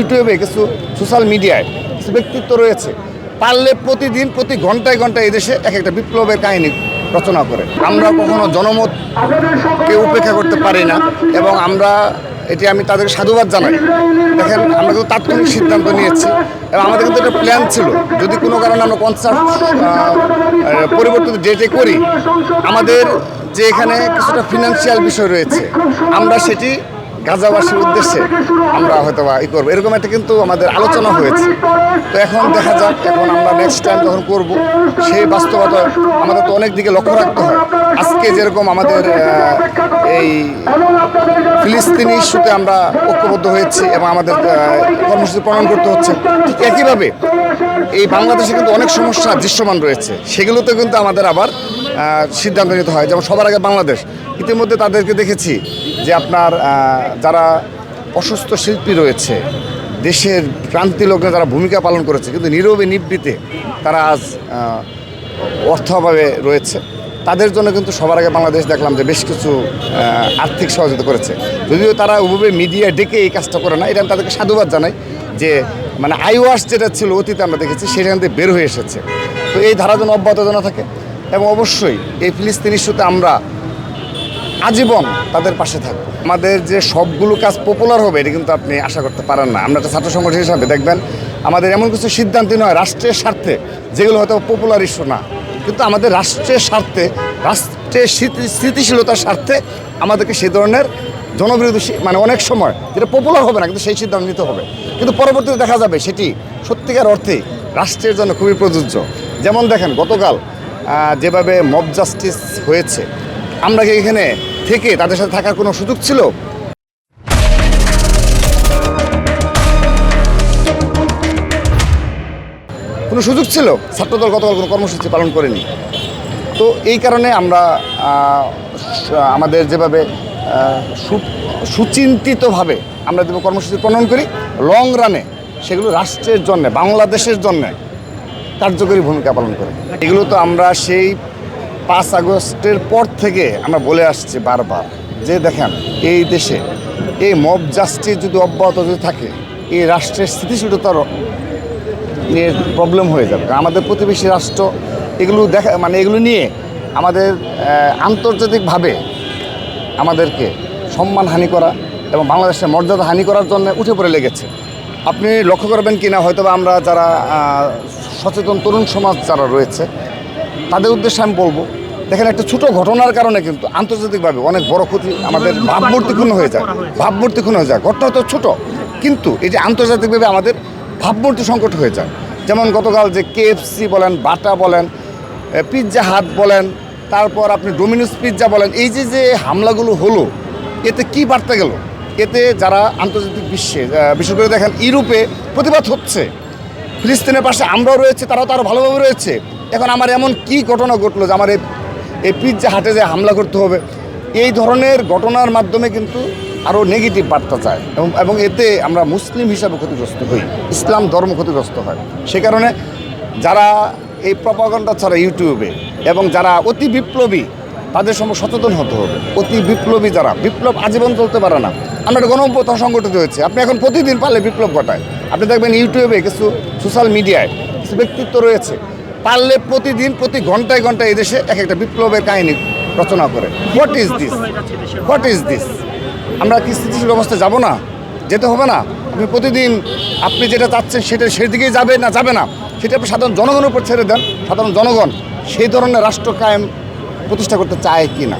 ইউটিউবে কিছু সোশ্যাল মিডিয়ায় কিছু ব্যক্তিত্ব রয়েছে, পারলে প্রতিদিন, প্রতি ঘন্টায় ঘন্টায় এদেশে এক একটা বিপ্লবের কাহিনী রচনা করে। আমরা কখনো জনমতকে উপেক্ষা করতে পারি না এবং আমরা এটি আমি তাদের সাধুবাদ জানাই। দেখেন, আমরা কিন্তু তাৎক্ষণিক সিদ্ধান্ত নিয়েছি এবং আমাদের কিন্তু একটা প্ল্যান ছিল। যদি কোনো কারণে আমরা কনসার্ট পরিবর্তিত ডেটে করি, আমাদের যে এখানে কিছুটা ফিনান্সিয়াল বিষয় রয়েছে, আমরা সেটি গাজাবাসীর উদ্দেশ্যে আমরা হয়তো বা ই করব। এরকম একটা কিন্তু আমাদের আলোচনা হয়েছে। তো এখন দেখা যাক, এখন আমরা নেক্সট টাইম যখন করব, সেই বাস্তবতা আমাদের তো অনেক দিকে লক্ষ্য রাখতে হয়। আজকে যেরকম আমাদের এই ফিলিস্তিনি ইস্যুতে আমরা ঐক্যবদ্ধ হয়েছি এবং আমাদের কর্মসূচি প্রণয়ন করতে হচ্ছে, ঠিক একইভাবে এই বাংলাদেশে কিন্তু অনেক সমস্যা দৃশ্যমান রয়েছে। সেগুলোতে কিন্তু আমাদের আবার সিদ্ধান্ত নিতে হয়। যেমন সবার আগে বাংলাদেশ। ইতিমধ্যে তাদেরকে দেখেছি যে আপনার যারা অসুস্থ শিল্পী রয়েছে, দেশের প্রান্তি লোকরা যারা ভূমিকা পালন করেছে, কিন্তু নীরবে নিবৃতে তারা আজ অর্থ অভাবে রয়েছে। তাদের জন্য কিন্তু সবার আগে বাংলাদেশ দেখলাম যে বেশ কিছু আর্থিক সহযোগিতা করেছে। যদিও তারা ওভাবে মিডিয়া ডেকে এই কাজটা করে না এটা আমি তাদেরকে সাধুবাদ জানাই যে মানে আইওয়াস যেটা ছিল অতীতে আমরা দেখেছি, সেখান থেকে বের হয়ে এসেছে। তো এই ধারা যেন অব্যাহত যেন থাকে, এবং অবশ্যই এই ফিলিস্তিন ইস্যুতে আমরা আজীবন তাদের পাশে থাকব আমাদের যে সবগুলো কাজ পপুলার হবে, এটা কিন্তু আপনি আশা করতে পারেন না। আমরা একটা ছাত্র সংগঠন হিসাবে দেখবেন, আমাদের এমন কিছু সিদ্ধান্ত নয়, রাষ্ট্রের স্বার্থে। যেগুলো হয়তো পপুলার ইস্যু না। কিন্তু আমাদের রাষ্ট্রের স্বার্থে, রাষ্ট্রের স্থিতিশীলতার স্বার্থে আমাদেরকে সেই ধরনের জনবিরোধী মানে অনেক সময় যেটা পপুলার হবে না, কিন্তু সেই সিদ্ধান্ত নিতে হবে। কিন্তু পরবর্তীতে দেখা যাবে সেটি সত্যিকার অর্থে রাষ্ট্রের জন্য খুবই প্রযোজ্য। যেমন দেখেন, গতকাল যেভাবে মব জাস্টিস হয়েছে আমরা কি এখানে থেকে তাদের সাথে থাকার কোনো সুযোগ ছিল? কোনো সুযোগ ছিল? ছাত্রদল গতকাল কোনো কর্মসূচি পালন করেনি। তো এই কারণে আমরা আমাদের যেভাবে সুচিন্তিতভাবে আমরা যেভাবে কর্মসূচি প্রণয়ন করি লং রানে সেগুলো রাষ্ট্রের জন্য, বাংলাদেশের জন্য কার্যকরী ভূমিকা পালন করে। এগুলো তো আমরা সেই পাঁচ আগস্টের পর থেকে আমরা বলে আসছি বারবার যে দেখেন, এই দেশে এই মব জাস্টিস যদি অব্যাহত যদি থাকে, এই রাষ্ট্রের স্থিতিশীলতার নিয়ে প্রবলেম হয়ে যাবে। আমাদের প্রতিবেশী রাষ্ট্র এগুলো দেখা মানে এগুলো নিয়ে আমাদের আন্তর্জাতিকভাবে আমাদেরকে সম্মান হানি করা এবং বাংলাদেশের মর্যাদা হানি করার জন্য উঠে পড়ে লেগেছে। আপনি লক্ষ্য করবেন কি না হয়তো আমরা যারা সচেতন তরুণ সমাজ যারা রয়েছে, তাদের উদ্দেশ্যে আমি বলব দেখেন, একটা ছোট ঘটনার কারণে কিন্তু আন্তর্জাতিকভাবে অনেক বড় ক্ষতি আমাদের ভাবমূর্তিক্ষুণ্ণ হয়ে যায়। ভাবমূর্তিক্ষুণ্ণ হয়ে যায়। ঘটনা তো ছোট, কিন্তু এই যে আন্তর্জাতিকভাবে আমাদের ভাবমূর্তি সংকট হয়ে যায়। যেমন গতকাল যে কেএফসি বলেন, বাটা বলেন পিৎজা হাট বলেন, তারপর আপনি ডোমিনোস পিৎজা বলেন, এই যে যে হামলাগুলো হলো, এতে কি বার্তা গেল? এতে যারা আন্তর্জাতিক বিশ্বে বিশেষ করে দেখেন, ইউরোপে প্রতিবাদ হচ্ছে। ফিলিস্তিনের পাশে আমরাও রয়েছে, তারাও তো আরও ভালোভাবে রয়েছে। এখন আমার এমন কি ঘটনা ঘটলো যে আমার এই এই পিৎজা হাটে যে হামলা করতে হবে, এই ধরনের ঘটনার মাধ্যমে কিন্তু আরও নেগেটিভ বার্তা চায় এবং এবং এতে আমরা মুসলিম হিসাবে ক্ষতিগ্রস্ত হই, ইসলাম ধর্ম ক্ষতিগ্রস্ত হয়। সে কারণে যারা এই প্রপাগণ্ডা ছাড়া ইউটিউবে এবং যারা অতি বিপ্লবী, তাদের সঙ্গে সচেতন হতে হবে। অতি বিপ্লবী যারা, বিপ্লব আজীবন চলতে পারে না। আমরা একটা গণঅভ্যুত্থান সংগঠিত হয়েছে। আপনি এখন প্রতিদিন পারলে বিপ্লব ঘটায়। আপনি দেখবেন ইউটিউবে কিছু সোশ্যাল মিডিয়ায় কিছু ব্যক্তিত্ব রয়েছে পারলে প্রতিদিন প্রতি ঘন্টায় ঘন্টায় এদেশে এক একটা বিপ্লবের কাহিনী রচনা করে। What is this what is this আমরা কি স্থিতিশীল অবস্থায় যাব না? যেতে হবে না। আপনি প্রতিদিন আপনি যেটা চাচ্ছেন সেটা সেদিকেই যাবে না যাবে না। সেটা আপনি সাধারণ জনগণের উপর ছেড়ে দেন। সাধারণ জনগণ সেই ধরনের রাষ্ট্র কায়েম প্রতিষ্ঠা করতে চায় কি না?